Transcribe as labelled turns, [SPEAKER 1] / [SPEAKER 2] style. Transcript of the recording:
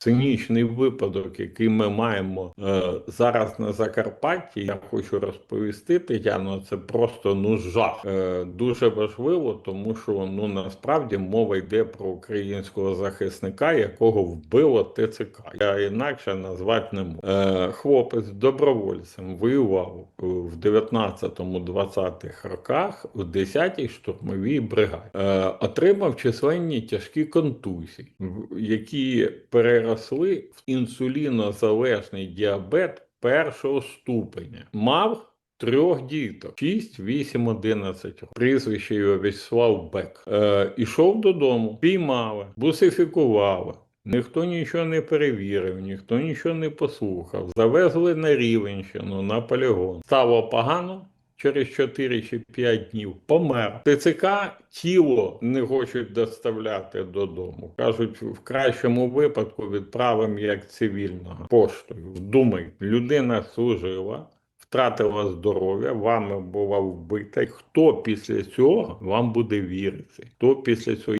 [SPEAKER 1] цинічний випадок, який ми маємо е, зараз на Закарпатті, я хочу розповісти, Тетяно, це просто ну жах. Е, дуже важливо, тому що ну насправді мова йде про українського захисника, якого вбило ТЦК. Я інакше назвати не можу. Е, хлопець добровольцем воював в 19-20-х роках в 10-й штурмовій бригаді. Е, отримав численні тяжкі контузії, які переросли в інсулінозалежний діабет першого ступеня. Мав трьох діток: 6, 8, 11 років. Прізвище його Вячеслав Бек. Е, ішов додому, піймали, бусифікували. Ніхто нічого не перевірив, ніхто нічого не послухав. Завезли на Рівенщину, на полігон. Стало погано. Через 4 чи 5 днів помер. ТЦК тіло не хочуть доставляти додому. Кажуть, в кращому випадку відправимо як цивільного поштою. Думай, людина служила, втратила здоров'я, вами була вбита. Хто після цього вам буде вірити? Хто після цього